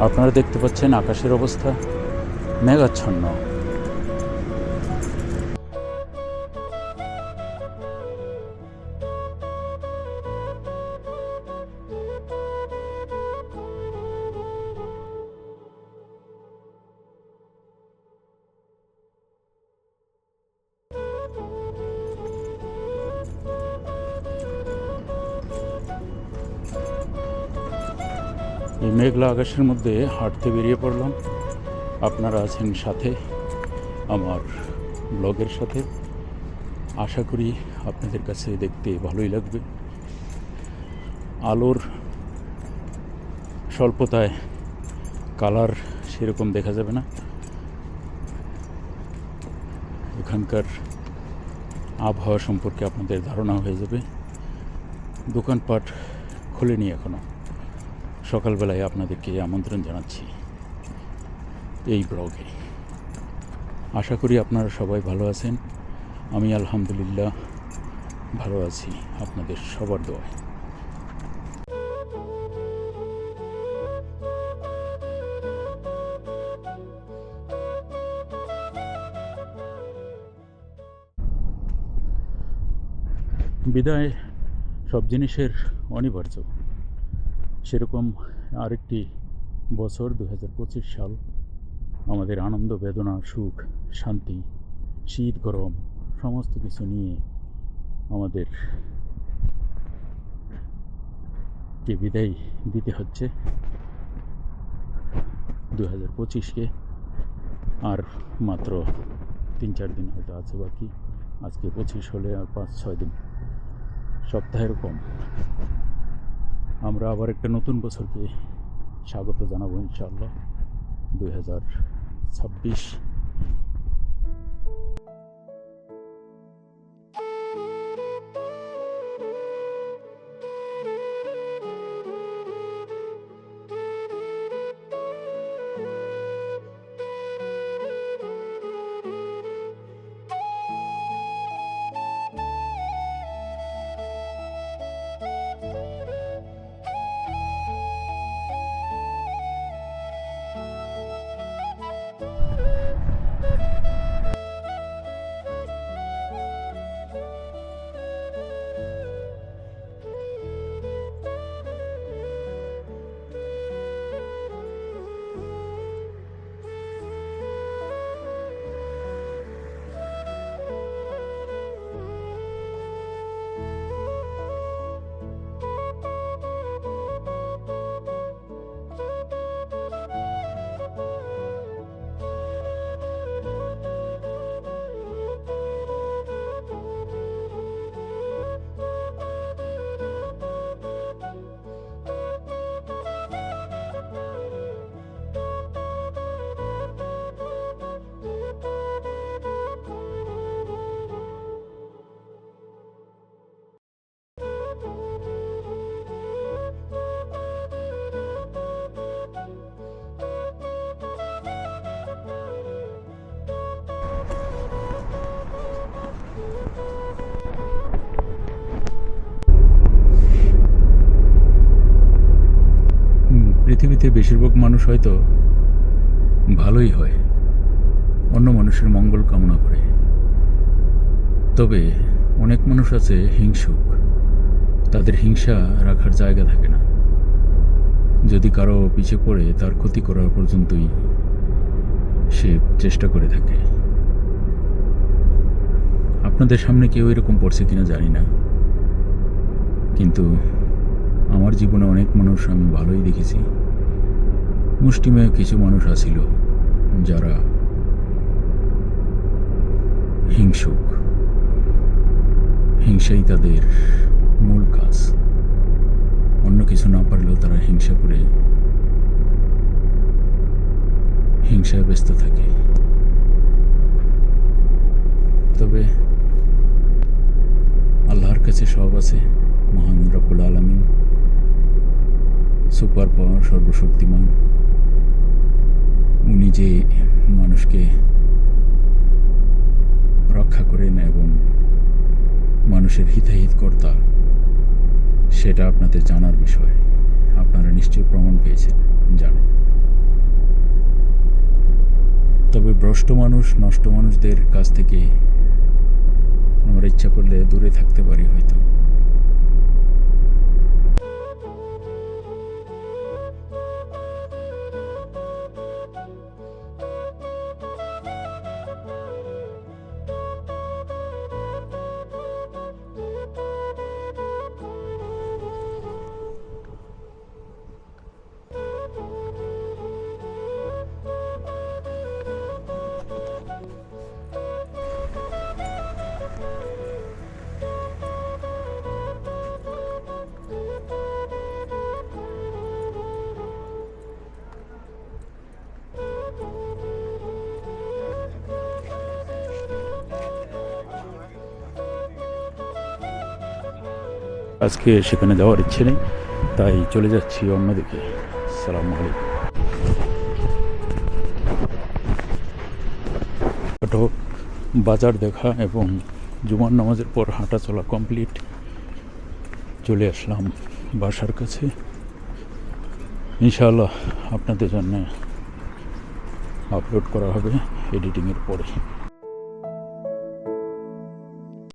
আপনারা দেখতে পাচ্ছেন আকাশের অবস্থা মেঘাচ্ছন্ন। এই মেঘলা আকাশের মধ্যে হাঁটতে বেরিয়ে পড়লাম। আপনারা আছেন সাথে, আমার ব্লগের সাথে। আশা করি আপনাদের কাছে দেখতে ভালোই লাগবে। আলোর স্বল্পতায় কালার সেরকম দেখা যাবে না। এখানকার আবহাওয়া সম্পর্কে আপনাদের ধারণা হয়ে যাবে। দোকানপাট খোলেনি এখনও সকালবেলায় আপনাদেরকে আমন্ত্রণ জানাচ্ছি এই ব্লগে। আশা করি আপনারা সবাই ভালো আছেন। আমি আলহামদুলিল্লাহ ভালো আছি আপনাদের সবার দোয়ায়। বিদায়, সব জিনিসের অনিবার্য। সেরকম আরেকটি বছর দু হাজার পঁচিশ সাল আমাদের আনন্দ, বেদনা, সুখ, শান্তি, শীত, গরম, সমস্ত কিছু নিয়ে আমাদের কে বিদায় দিতে হচ্ছে দু হাজার পঁচিশকে। আর মাত্র তিন চার দিন হয়তো আছে বাকি। আজকে পঁচিশ হলে আর পাঁচ ছয় দিন। সপ্তাহের কম। আমরা আবার একটা নতুন বছরকে স্বাগত জানাব ইনশাআল্লাহ। দুই হাজার ছাব্বিশ পৃথিবীতে বেশিরভাগ মানুষ হয়তো ভালোই হয়, অন্য মানুষের মঙ্গল কামনা করে। তবে অনেক মানুষ আছে হিংসুক, তাদের হিংসা রাখার জায়গা থাকে না। যদি কারও পিছে পড়ে, তার ক্ষতি করার পর্যন্তই সে চেষ্টা করে থাকে। আপনাদের সামনে কেউ এরকম পড়ছে কিনা জানি না। কিন্তু আমার জীবনে অনেক মানুষ আমি ভালোই দেখেছি। মুষ্টিমেয় কিছু মানুষ আছিল যারা হিংসুক। হিংসাই তাদের মূল কাজ। অন্য কিছু না পারলেও তারা হিংসা করে হিংসায় ব্যস্ত থাকে। তবে আল্লাহর কাছে সব আছে, মহান রব্বুল আলমিন। সুপার পাওয়ার সর্বশক্তিমান। নিজে মানুষকে রক্ষা করেন এবং মানুষের হিতাহিতকর্তা, সেটা আপনাদের জানার বিষয়। আপনারা নিশ্চয়ই প্রমাণ পেয়েছেন, জানেন। তবে ভ্রষ্ট মানুষ, নষ্ট মানুষদের কাছ থেকে আমরা ইচ্ছা করলে দূরে থাকতে পারি হয়তো। আজকে সেখানে যাওয়ার ইচ্ছে নেই, তাই চলে যাচ্ছি অন্যদিকে। সালাম আলাইকুম। বাজার দেখা এবং জুমার নামাজের পর হাঁটা চলা কমপ্লিট, চলে আসলাম বাসার কাছে। ইনশাআল্লাহ আপনাদের জন্য আপলোড করা হবে এডিটিংয়ের পরে।